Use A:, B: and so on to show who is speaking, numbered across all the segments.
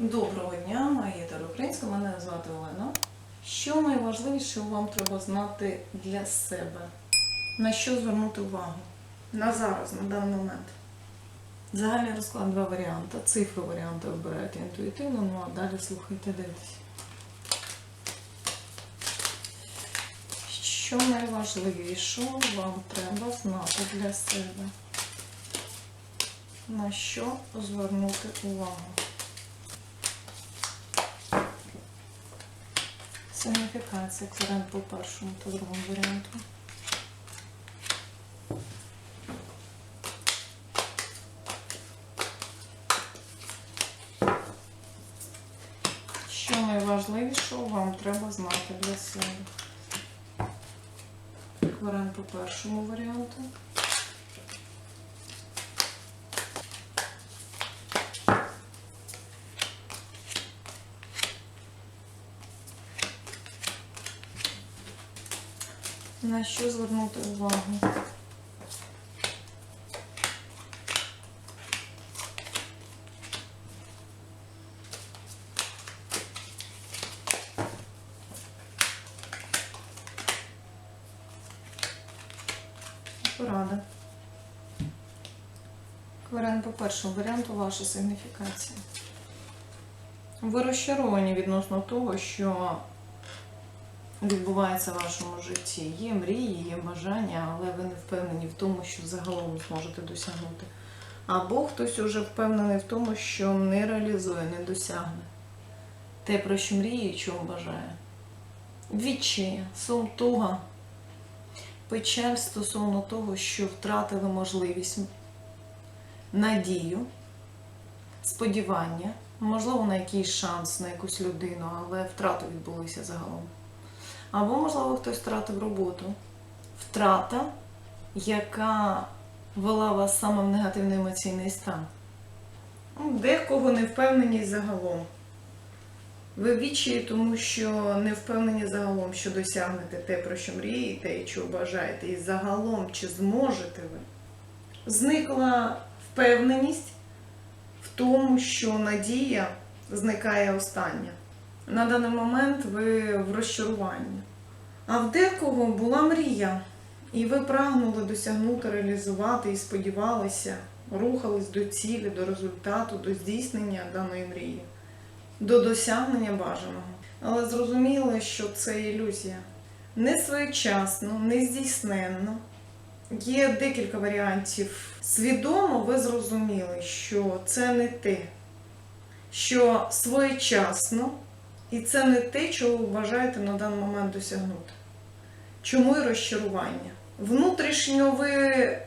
A: Доброго дня, моя українська, мене звати Олена. Що найважливіше вам треба знати для себе? На що звернути увагу? На зараз, на даний момент. Загальний розклад два варіанти. Цифри варіанти обирайте інтуїтивно, ну а далі слухайте, дивитесь. Що найважливіше вам треба знати для себе? На що звернути увагу? Сигніфікація кварент по першому та другому варіанту. Що найважливіше вам треба знати для себе? Кварент по першому варіанту. На що звернути увагу? Порада. Варіант по першому варіанту ваша сигніфікація. Ви розчаровані відносно того, що відбувається в вашому житті. Є мрії, є бажання, але ви не впевнені в тому, що загалом зможете досягнути. Або хтось уже впевнений в тому, що не реалізує, не досягне. Те, про що мріє і чого бажає. Відчає, сум, туга, печаль стосовно того, що втратили можливість, надію, сподівання, можливо, на якийсь шанс, на якусь людину, але втрати відбулися загалом. Або, можливо, хтось втратив роботу. Втрата, яка вела вас саме в негативний емоційний стан. Ну, Декого невпевненість загалом. Ви відчаї, тому що не впевнені загалом, що досягнете те, про що мрієте і чого бажаєте. І загалом, чи зможете ви. Зникла впевненість в тому, що надія зникає остання. На даний момент ви в розчаруванні. А в декого була мрія, і ви прагнули досягнути, реалізувати і сподівалися, рухались до цілі, до результату, до здійснення даної мрії, до досягнення бажаного. Але зрозуміли, що це ілюзія. Не своєчасно, не здійсненно. Є декілька варіантів. Свідомо ви зрозуміли, що це не те, що своєчасно. І це не те, чого ви бажаєте на даний момент досягнути. Чому і розчарування? Внутрішньо ви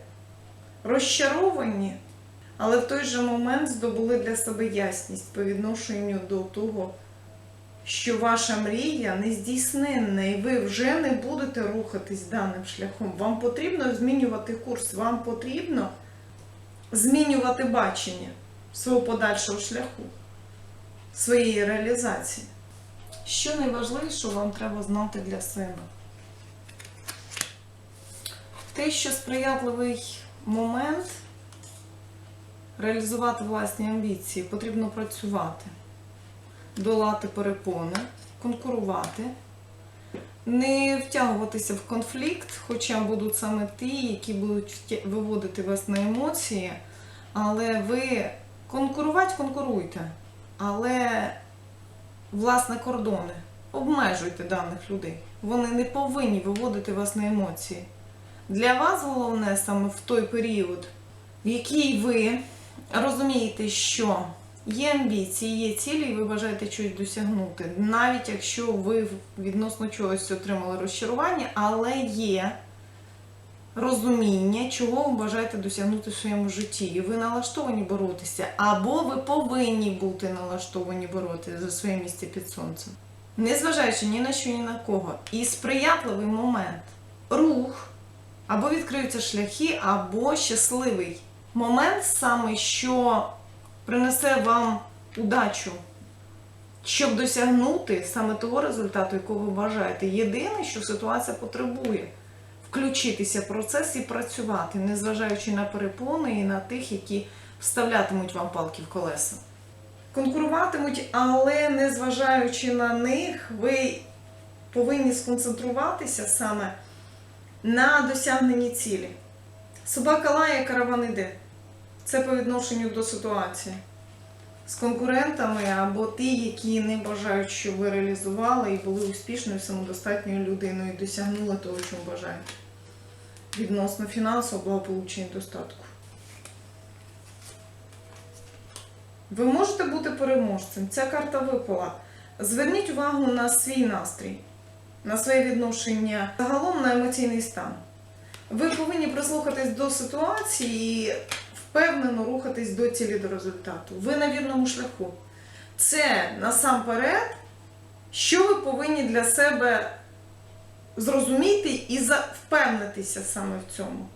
A: розчаровані, але в той же момент здобули для себе ясність по відношенню до того, що ваша мрія не здійсненна, і ви вже не будете рухатись даним шляхом. Вам потрібно змінювати курс, вам потрібно змінювати бачення свого подальшого шляху, своєї реалізації. Що найважливіше вам треба знати для себе? Те, що сприятливий момент реалізувати власні амбіції, потрібно працювати, долати перепони, конкурувати, не втягуватися в конфлікт, хоча будуть саме ті, які будуть виводити вас на емоції, але ви конкурувати конкуруйте, але власне кордони. Обмежуйте даних людей. Вони не повинні виводити вас на емоції. Для вас головне саме в той період, в який ви розумієте, що є амбіції, є цілі, і ви бажаєте щось досягнути. Навіть якщо ви відносно чогось отримали розчарування, але є розуміння, чого ви бажаєте досягнути в своєму житті. І ви налаштовані боротися, або ви повинні бути налаштовані боротися за своє місце під сонцем. Незважаючи ні на що, ні на кого. І сприятливий момент, рух, або відкриються шляхи, або щасливий момент саме, що принесе вам удачу, щоб досягнути саме того результату, якого ви бажаєте. Єдине, що ситуація потребує включитися в процес і працювати, незважаючи на перепони і на тих, які вставлятимуть вам палки в колеса. конкуруватимуть, але незважаючи на них, ви повинні сконцентруватися саме на досягненні цілі. Собака лає, караван іде. Це по відношенню до ситуації. З конкурентами або ті, які не бажають, щоб ви реалізували і були успішною самодостатньою людиною і досягнули того, чого бажаєте. Відносно фінансового благополуччя і достатку. Ви можете бути переможцем. Ця карта випала. Зверніть увагу на свій настрій, на своє відношення, загалом на емоційний стан. Ви повинні прислухатись до ситуації і впевнено рухатись до цілі до результату. Ви на вірному шляху. Це насамперед, що ви повинні для себе зрозуміти і впевнитися саме в цьому.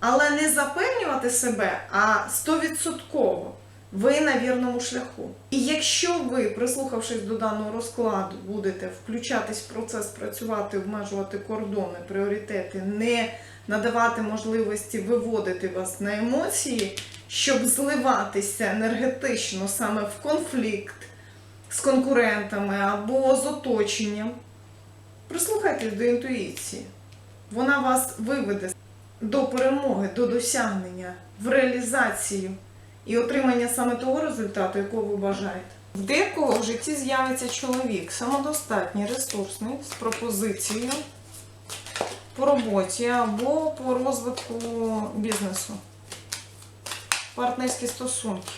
A: Але не запевнювати себе, а стовідсотково. Ви на вірному шляху. І якщо ви, прислухавшись до даного розкладу, будете включатись в процес, працювати, обмежувати кордони, пріоритети, не надавати можливості виводити вас на емоції, щоб зливатися енергетично саме в конфлікт з конкурентами або з оточенням, прислухайтесь до інтуїції. Вона вас виведе до перемоги, до досягнення, в реалізацію і отримання саме того результату, якого ви бажаєте. В декого в житті з'явиться чоловік самодостатній, ресурсний, з пропозицією по роботі або по розвитку бізнесу, партнерські стосунки.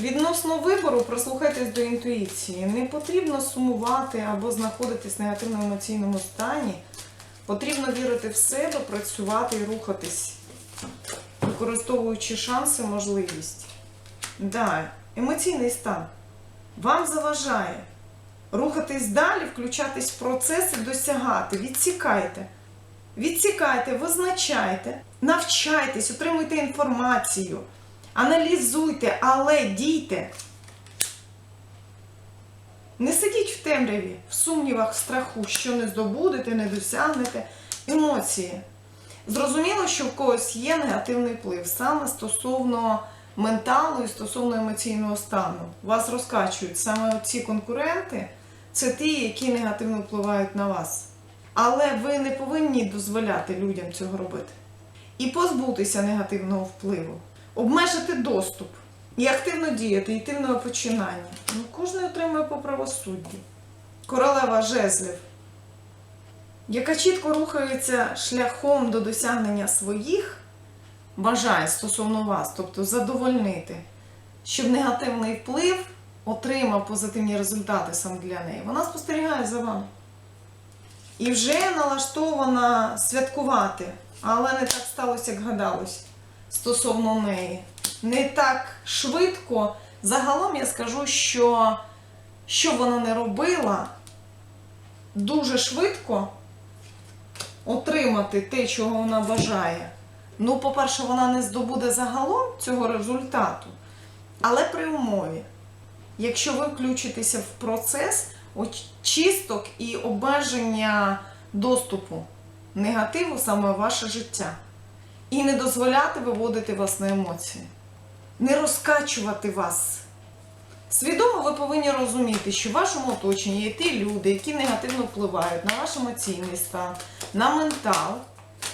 A: Відносно вибору, прислухайтесь до інтуїції. Не потрібно сумувати або знаходитись в негативно-емоційному стані. Потрібно вірити в себе, працювати і рухатись, використовуючи шанси, можливість. Да, емоційний стан вам заважає рухатись далі, включатись в процес і досягати. Відсікайте. Відсікайте, визначайте, навчайтесь, отримуйте інформацію, аналізуйте, але дійте. Не сидіть в темряві, в сумнівах, в страху, що не здобудете, не досягнете. Емоції. Зрозуміло, що в когось є негативний вплив саме стосовно менталу і стосовно емоційного стану. Вас розкачують саме ці конкуренти, це ті, які негативно впливають на вас. Але ви не повинні дозволяти людям цього робити. І позбутися негативного впливу, обмежити доступ і активно діяти, йти в нове починання. Ну, кожен отримує по правосуддю. Королева жезлів, яка чітко рухається шляхом до досягнення своїх бажань стосовно вас, тобто задовольнити, щоб негативний вплив отримав позитивні результати саме для неї. Вона спостерігає за вами. І вже налаштована святкувати, але не так сталося, як гадалось стосовно неї. Не так швидко. Загалом я скажу, що що вона не робила, дуже швидко отримати те, чого вона бажає. Ну, по-перше, вона не здобуде загалом цього результату, але при умові, якщо ви включитеся в процес очисток і обмеження доступу негативу саме в ваше життя. І не дозволяти виводити вас на емоції, не розкачувати вас. Свідомо ви повинні розуміти, що в вашому оточенні є ті люди, які негативно впливають на ваш емоційний стан, на ментал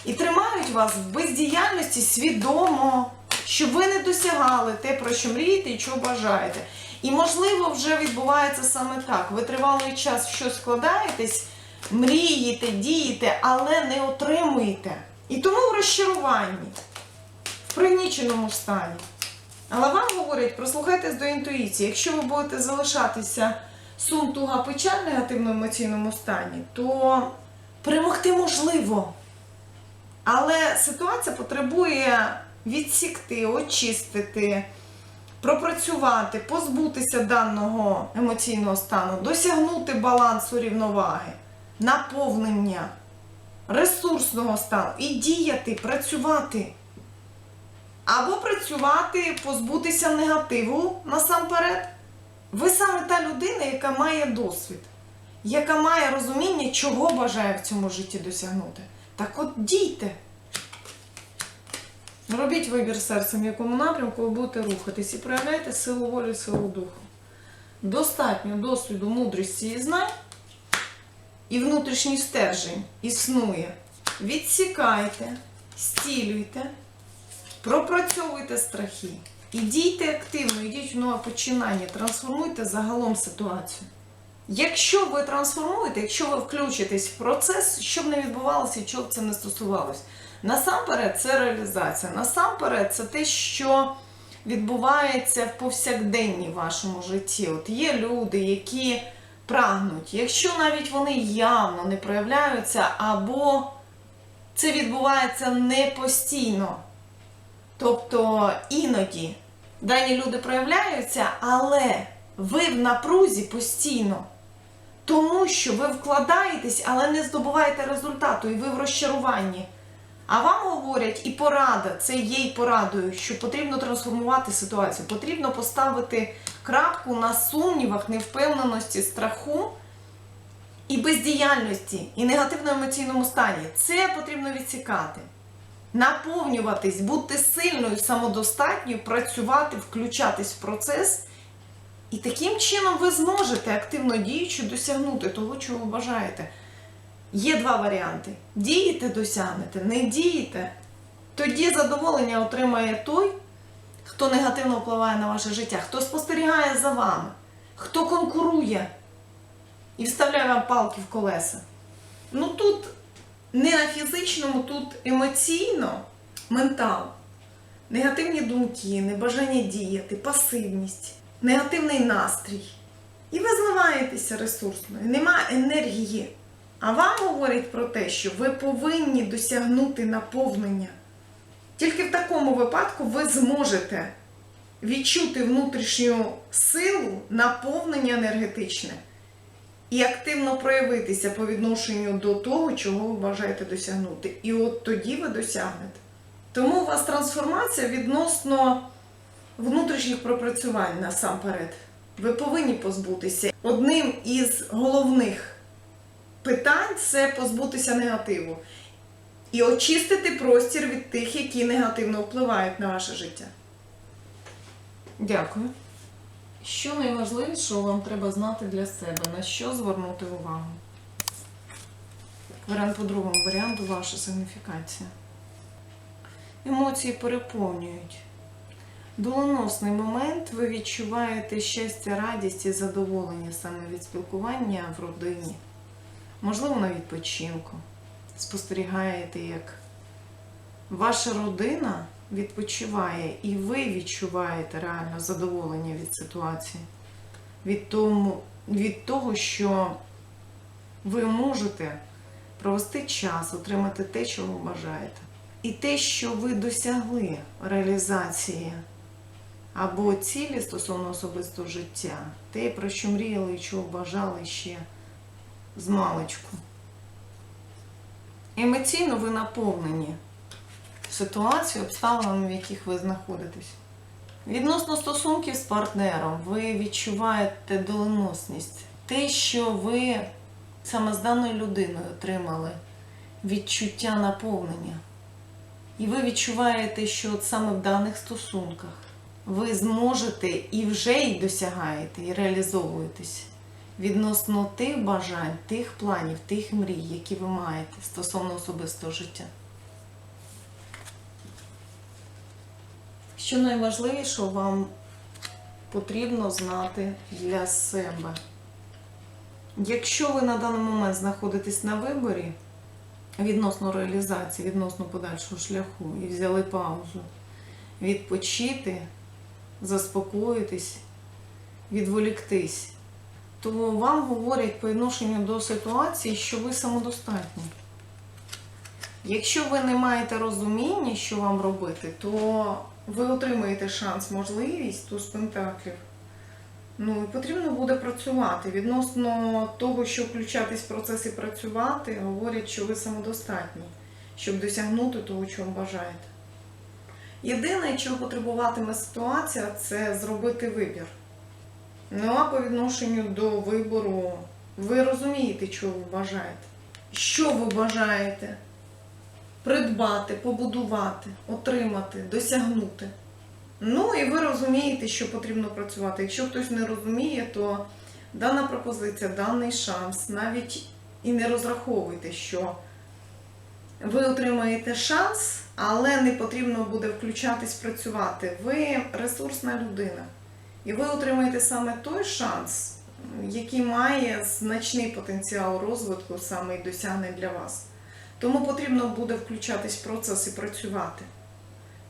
A: і тримають вас в бездіяльності свідомо, щоб ви не досягали те, про що мрієте і чого бажаєте. І, можливо, вже відбувається саме так. Ви тривалий час в щось складаєтесь, мрієте, дієте, але не отримуєте. І тому в розчаруванні, в пригніченому стані. Але вам говорять, прислухайтесь до інтуїції. Якщо ви будете залишатися сум, туга, печаль в негативно-емоційному стані, то перемогти можливо. Але ситуація потребує відсікти, очистити, пропрацювати, позбутися даного емоційного стану, досягнути балансу рівноваги, наповнення, ресурсного стану і діяти, працювати. Або працювати, позбутися негативу насамперед. Ви саме та людина, яка має досвід, яка має розуміння, чого бажає в цьому житті досягнути. Так от дійте. Робіть вибір серцем, в якому напрямку ви будете рухатись, і проявляйте силу волі, силу духу. достатньо досвіду, мудрості і знань, і внутрішній стержень існує. Відсікайте, стілюйте, пропрацьовуйте страхи. І дійте активно, йдіть в нове починання, трансформуйте загалом ситуацію. Якщо ви трансформуєте, якщо ви включитесь в процес, що б не відбувалося і чого б це не стосувалось, насамперед це реалізація. Насамперед, це те, що відбувається в повсякденній вашому житті. От є люди, які прагнуть, якщо навіть вони явно не проявляються, або це відбувається не постійно. Тобто іноді дані люди проявляються, але ви в напрузі постійно. Тому що ви вкладаєтесь, але не здобуваєте результату, і ви в розчаруванні. А вам говорять і порада, це є й порадою, що потрібно трансформувати ситуацію, потрібно поставити крапку на сумнівах, невпевненості, страху і бездіяльності, і негативному емоційному стані. Це потрібно відсікати. Наповнюватись, бути сильною, самодостатньою, працювати, включатись в процес. І таким чином ви зможете активно діючи досягнути того, чого ви бажаєте. Є два варіанти: дієте, досягнете, не дієте. Тоді задоволення отримає той, хто негативно впливає на ваше життя, хто спостерігає за вами, хто конкурує і вставляє вам палки в колеса. Ну тут не на фізичному, тут емоційно, ментал, негативні думки, небажання діяти, пасивність, негативний настрій. І ви зливаєтеся ресурсно, немає енергії. А вам говорять про те, що ви повинні досягнути наповнення. Тільки в такому випадку ви зможете відчути внутрішню силу, наповнення енергетичне і активно проявитися по відношенню до того, чого ви бажаєте досягнути. І от тоді ви досягнете. Тому у вас трансформація відносно внутрішніх пропрацювань насамперед. Ви повинні позбутися. Одним із головних питань це позбутися негативу. І очистити простір від тих, які негативно впливають на ваше життя. Дякую. Що найважливіше вам треба знати для себе, на що звернути увагу? Варіант по другому варіанту ваша сигніфікація. Емоції переповнюють. Доленосний момент ви відчуваєте щастя, радість і задоволення саме від спілкування в родині. Можливо, на відпочинку. Спостерігаєте, як ваша родина відпочиває, і ви відчуваєте реально задоволення від ситуації, від, тому, від того, що ви можете провести час, отримати те, чого бажаєте. І те, що ви досягли реалізації або цілі стосовно особистого життя, те, про що мріяли і чого бажали ще з маличку. Емоційно ви наповнені ситуацією, обставинами, в яких ви знаходитесь. Відносно стосунків з партнером, ви відчуваєте доленосність. Те, що ви саме з даною людиною отримали відчуття наповнення. І ви відчуваєте, що от саме в даних стосунках ви зможете і вже й досягаєте, і реалізовуєтесь відносно тих бажань, тих планів, тих мрій, які ви маєте стосовно особистого життя. Що найважливіше вам потрібно знати для себе. Якщо ви на даний момент знаходитесь на виборі відносно реалізації, відносно подальшого шляху, і взяли паузу, відпочити, заспокоїтись, відволіктись, то вам говорять по відношенню до ситуації, що ви самодостатні. Якщо ви не маєте розуміння, що вам робити, то ви отримаєте шанс, можливість туз пентаклів. Ну, і потрібно буде працювати. Відносно того, що включатись в процес і працювати, говорять, що ви самодостатні, щоб досягнути того, чого бажаєте. Єдине, чого потребуватиме ситуація, це зробити вибір. Ну а по відношенню до вибору, ви розумієте, чого ви бажаєте. Що ви бажаєте придбати, побудувати, отримати, досягнути. Ну і ви розумієте, що потрібно працювати. Якщо хтось не розуміє, то дана пропозиція, даний шанс, навіть і не розраховуйте, що ви отримаєте шанс, але не потрібно буде включатись працювати. Ви ресурсна людина. І ви отримаєте саме той шанс, який має значний потенціал розвитку саме і досягнень для вас. Тому потрібно буде включатись в процес і працювати.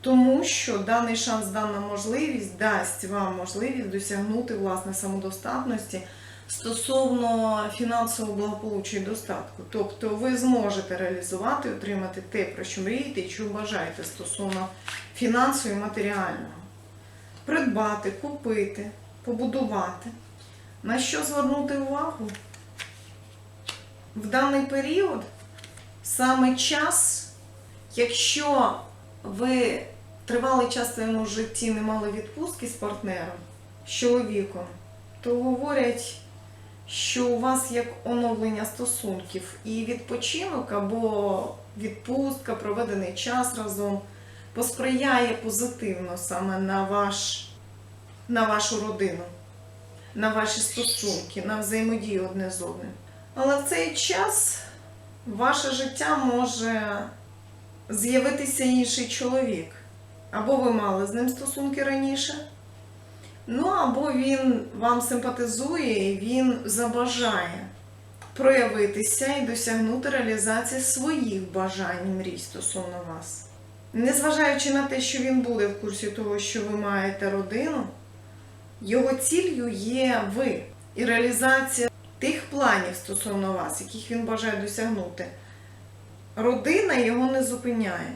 A: Тому що даний шанс, дана можливість дасть вам можливість досягнути власне самодостатності стосовно фінансового благополуччя і достатку. Тобто ви зможете реалізувати, отримати те, про що мрієте і що бажаєте стосовно фінансу і матеріального. Придбати, купити, побудувати. На що звернути увагу? В даний період саме час, якщо ви тривалий час в своєму житті не мали відпустки з партнером, з чоловіком, то говорять, що у вас як оновлення стосунків і відпочинок або відпустка, проведений час разом посприяє позитивно саме на, ваш, на вашу родину, на ваші стосунки, на взаємодію одне з одним. Але в цей час ваше життя може з'явитися інший чоловік. Або ви мали з ним стосунки раніше, ну або він вам симпатизує і він забажає проявитися і досягнути реалізації своїх бажань і мрій стосовно вас. Незважаючи на те, що він буде в курсі того, що ви маєте родину, його ціллю є ви і реалізація тих планів стосовно вас, яких він бажає досягнути. Родина його не зупиняє.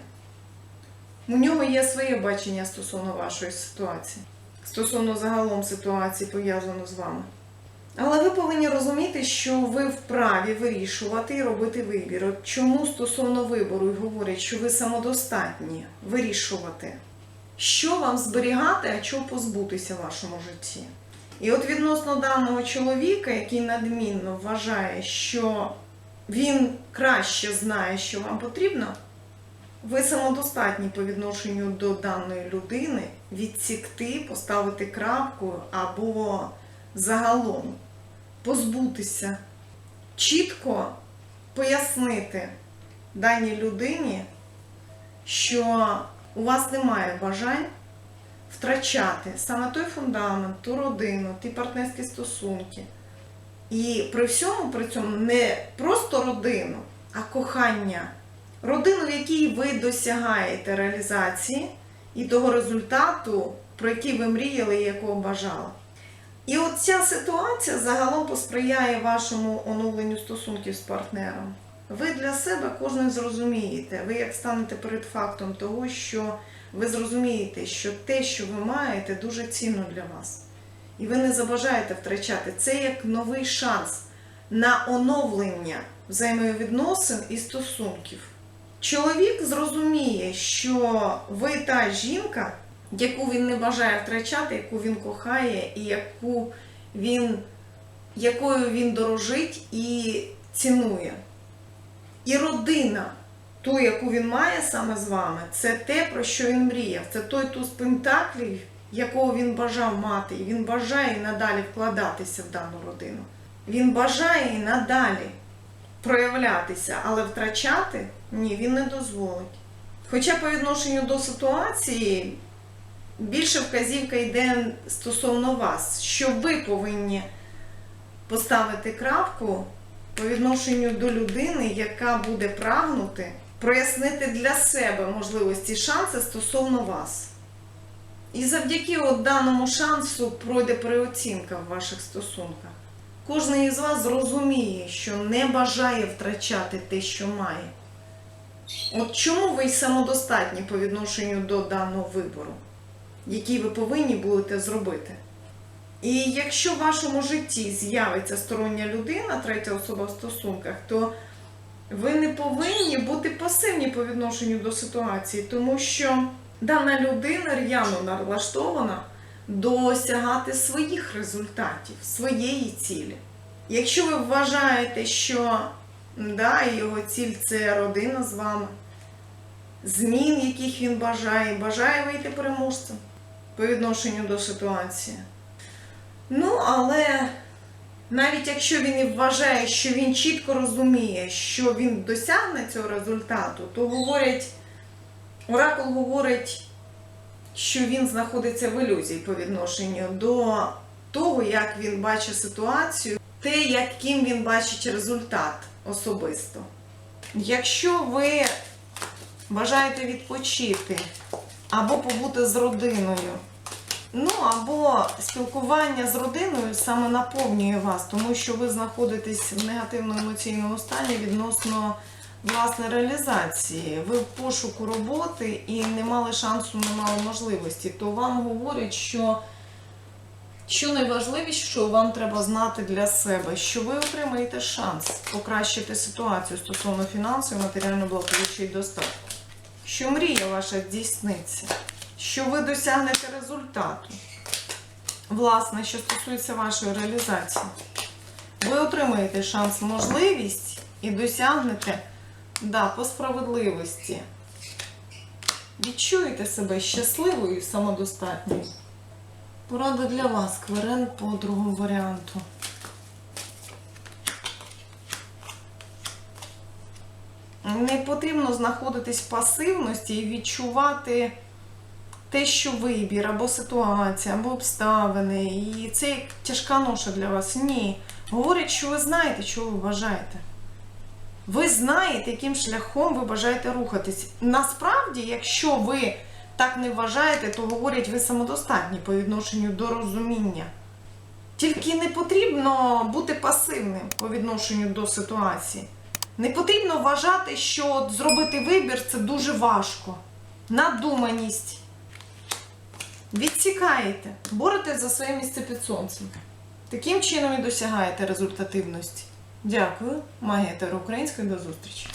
A: У нього є своє бачення стосовно вашої ситуації, стосовно загалом ситуації, пов'язаної з вами. Але ви повинні розуміти, що ви вправі вирішувати і робити вибір. От чому стосовно вибору і говорять, що ви самодостатні вирішувати, що вам зберігати, а чого позбутися в вашому житті. І от відносно даного чоловіка, який надмінно вважає, що він краще знає, що вам потрібно, ви самодостатні по відношенню до даної людини відсікти, поставити крапку або загалом позбутися, чітко пояснити даній людині, що у вас немає бажань втрачати саме той фундамент, ту родину, ті партнерські стосунки. І при всьому при цьому не просто родину, а кохання. Родину, в якій ви досягаєте реалізації і того результату, про який ви мріяли і якого бажали. І от ця ситуація загалом посприяє вашому оновленню стосунків з партнером. Ви для себе кожен зрозумієте, ви як станете перед фактом того, що ви зрозумієте, що те, що ви маєте, дуже цінно для вас. І ви не забажаєте втрачати. Це як новий шанс на оновлення взаємовідносин і стосунків. Чоловік зрозуміє, що ви та жінка, яку він не бажає втрачати, яку він кохає, і яку він, якою він дорожить і цінує. І родина, ту, яку він має саме з вами, це те, про що він мріяв. Це той туз пентаклів, якого він бажав мати. І він бажає надалі вкладатися в дану родину. Він бажає і надалі проявлятися, але втрачати ні, він не дозволить. Хоча по відношенню до ситуації більше вказівка йде стосовно вас, що ви повинні поставити крапку по відношенню до людини, яка буде прагнути прояснити для себе можливості шанси стосовно вас. І завдяки от даному шансу пройде переоцінка в ваших стосунках. Кожен із вас зрозуміє, що не бажає втрачати те, що має. От чому ви самодостатні по відношенню до даного вибору, який ви повинні будете зробити? І якщо в вашому житті з'явиться стороння людина, третя особа в стосунках, то ви не повинні бути пасивні по відношенню до ситуації, тому що дана людина р'яно налаштована досягати своїх результатів, своєї цілі. Якщо ви вважаєте, що да, його ціль це родина з вами, змін, яких він бажає, бажає вийти переможцем, по відношенню до ситуації. Ну, але навіть якщо він і вважає, що він чітко розуміє, що він досягне цього результату, то говорять, оракул говорить, що він знаходиться в ілюзії по відношенню до того, як він бачить ситуацію, те, яким він бачить результат особисто. Якщо ви бажаєте відпочити або побути з родиною, ну або спілкування з родиною саме наповнює вас, тому що ви знаходитесь в негативному емоційному стані відносно власне реалізації. Ви в пошуку роботи і не мали шансу, не мали можливості, то вам говорять, що що найважливіше, що вам треба знати для себе, що ви отримаєте шанс покращити ситуацію стосовно фінансів, матеріально-благополуччя і достатку. Що мрія ваша здійсниться, що ви досягнете результату. Власне, що стосується вашої реалізації, ви отримаєте шанс, можливість і досягнете да, по справедливості. Відчуєте себе щасливою і самодостатньою. Порада для вас, кверен по другому варіанту. Не потрібно знаходитись в пасивності і відчувати те, що вибір, або ситуація, або обставини. І це як тяжка ноша для вас. Ні. Говорять, що ви знаєте, чого ви бажаєте. Ви знаєте, яким шляхом ви бажаєте рухатись. Насправді, якщо ви так не вважаєте, то говорять, ви самодостатні по відношенню до розуміння. Тільки не потрібно бути пасивним по відношенню до ситуації. Не потрібно вважати, що зробити вибір це дуже важко. Надуманість. Відсікаєте, боретесь за своє місце під сонцем. Таким чином і досягаєте результативності. Дякую. Магія Української. До зустрічі.